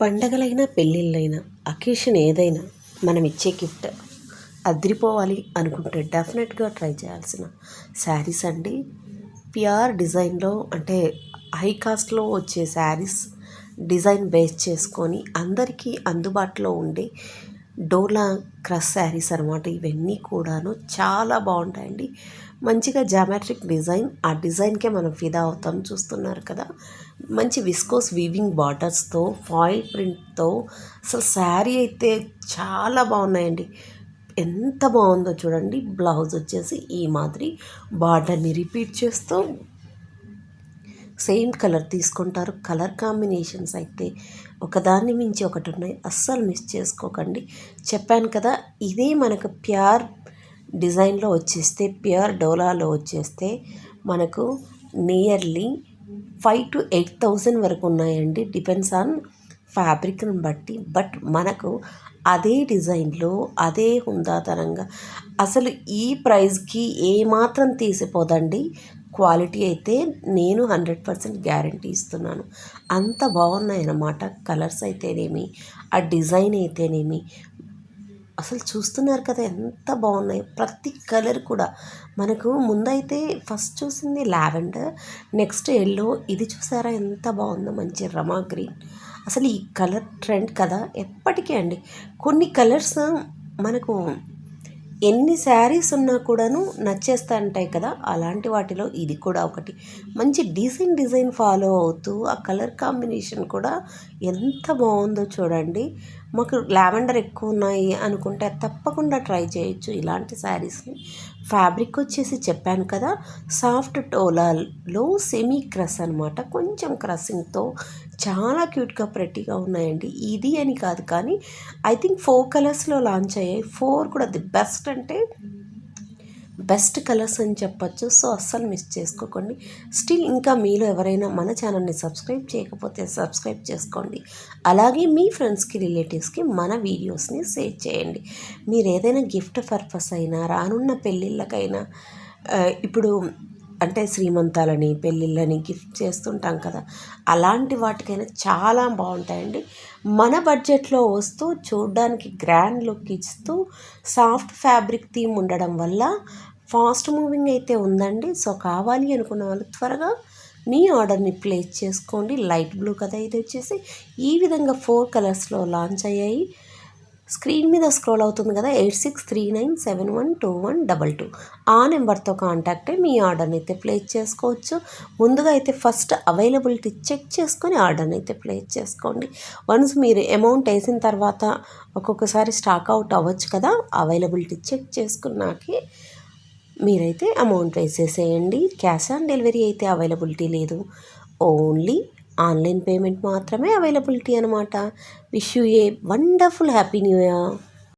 పండగలైనా పెళ్ళిళ్ళైనా occasion ఏదైనా మనం ఇచ్చే గిఫ్ట్ అదిరిపోవాలి అనుకుంటే డెఫినెట్గా ట్రై చేయాల్సిన శారీస్ అండి. ప్యూర్ డిజైన్లో అంటే హై కాస్ట్లో వచ్చే శారీస్ డిజైన్ బేస్ చేసుకొని అందరికీ అందుబాటులో ఉండే డోలా క్రస్ శారీస్ అనమాట ఇవన్నీ కూడాను చాలా బాగుంటాయండి. మంచిగా జామెట్రిక్ డిజైన్ ఆ డిజైన్కే మనం ఫిదా అవుతాం చూస్తున్నారు కదా. మంచి విస్కోస్ వీవింగ్ బార్డర్స్తో ఫాయిల్ ప్రింట్తో అసలు శారీ అయితే చాలా బాగున్నాయండి. ఎంత బాగుందో చూడండి బ్లౌజ్ వచ్చేసి ఈ మాదిరి. బార్డర్ని రిపీట్ చేస్తూ సేమ్ కలర్ తీసుకుంటారు. కలర్ కాంబినేషన్స్ అయితే ఒకదాన్ని మించి ఒకటి ఉన్నాయి అస్సలు మిస్ చేసుకోకండి. చెప్పాను కదా ఇదే మనకు ప్యూర్ డిజైన్లో వచ్చేస్తే ప్యూర్ డోలాలో వచ్చేస్తే మనకు nearly five to eight thousand వరకు ఉన్నాయండి. డిపెండ్స్ ఆన్ ఫ్యాబ్రిక్ని బట్టి. బట్ మనకు అదే డిజైన్లో అదే హుందాతనంగా అసలు ఈ ప్రైస్కి ఏమాత్రం తీసిపోదండి. క్వాలిటీ అయితే నేను హండ్రెడ్ పర్సెంట్ గ్యారంటీ ఇస్తున్నాను. అంత బాగున్నాయి అన్నమాట కలర్స్ అయితేనేమి ఆ డిజైన్ అయితేనేమి. అసలు చూస్తున్నారు కదా ఎంత బాగున్నాయి ప్రతి కలర్ కూడా. మనకు ముందైతే ఫస్ట్ చూసింది లావెండర్ నెక్స్ట్ ఎల్లో. ఇది చూసారా ఎంత బాగుందో మంచి రమా గ్రీన్. అసలు ఈ కలర్ ట్రెండ్ కదా ఎప్పటికీ అండి. కొన్ని కలర్స్ మనకు ఎన్ని శారీస్ ఉన్నా కూడాను నచ్చేస్తా ఉంటాయి కదా అలాంటి వాటిలో ఇది కూడా ఒకటి. మంచి డిజైన్ డిజైన్ ఫాలో అవుతూ ఆ కలర్ కాంబినేషన్ కూడా ఎంత బాగుందో చూడండి. మాకు లావెండర్ ఎక్కువ ఉన్నాయి అనుకుంటే తప్పకుండా ట్రై చేయొచ్చు ఇలాంటి శారీస్ని. ఫ్యాబ్రిక్ వచ్చేసి చెప్పాను కదా సాఫ్ట్ టోలాలో సెమీ క్రస్ అనమాట కొంచెం క్రసింగ్తో చాలా క్యూట్గా ప్రెట్టీగా ఉన్నాయండి. ఇది అని కాదు కానీ ఐ థింక్ ఫోర్ కలర్స్లో లాంచ్ అయ్యాయి. ఫోర్ కూడా ది బెస్ట్ అంటే బెస్ట్ కలర్స్ అని చెప్పచ్చు. సో అస్సలు మిస్ చేసుకోకండి. స్టిల్ ఇంకా మీలో ఎవరైనా మన ఛానల్ని సబ్స్క్రైబ్ చేయకపోతే సబ్స్క్రైబ్ చేసుకోండి. అలాగే మీ ఫ్రెండ్స్కి రిలేటివ్స్కి మన వీడియోస్ని షేర్ చేయండి. మీరు ఏదైనా గిఫ్ట్ పర్పస్ అయినా రానున్న పెళ్ళిళ్ళకైనా ఇప్పుడు అంటే శ్రీమంతాలని పెళ్ళిళ్ళని గిఫ్ట్ చేస్తుంటాం కదా. అలాంటి వాటికైనా చాలా బాగుంటాయండి. మన బడ్జెట్లో వస్తూ చూడడానికి గ్రాండ్ లుక్ ఇస్తూ సాఫ్ట్ ఫ్యాబ్రిక్ థీమ్ ఉండడం వల్ల ఫాస్ట్ మూవింగ్ అయితే ఉందండి. సో కావాలి అనుకున్న వాళ్ళు త్వరగా మీ ఆర్డర్ని ప్లేస్ చేసుకోండి. లైట్ బ్లూ కదా ఇది వచ్చేసి ఈ విధంగా ఫోర్ కలర్స్లో లాంచ్ అయ్యాయి. స్క్రీన్ మీద స్క్రోల్ అవుతుంది కదా eight six three nine seven one two one double two. ఆ నెంబర్తో కాంటాక్ట్ అయ్యి మీ ఆర్డర్ని అయితే ప్లేస్ చేసుకోవచ్చు. ముందుగా అయితే ఫస్ట్ అవైలబిలిటీ చెక్ చేసుకొని ఆర్డర్ని అయితే ప్లేస్ చేసుకోండి. వన్స్ మీరు అమౌంట్ వేసిన తర్వాత ఒక్కొక్కసారి స్టాక్ అవుట్ అవ్వచ్చు కదా అవైలబిలిటీ చెక్ చేసుకున్నాకే మీరైతే అమౌంట్ వేసేసేయండి. క్యాష్ ఆన్ డెలివరీ అయితే అవైలబిలిటీ లేదు. ఓన్లీ ఆన్లైన్ పేమెంట్ మాత్రమే అవైలబిలిటీ అనమాట wish you a wonderful happy new year.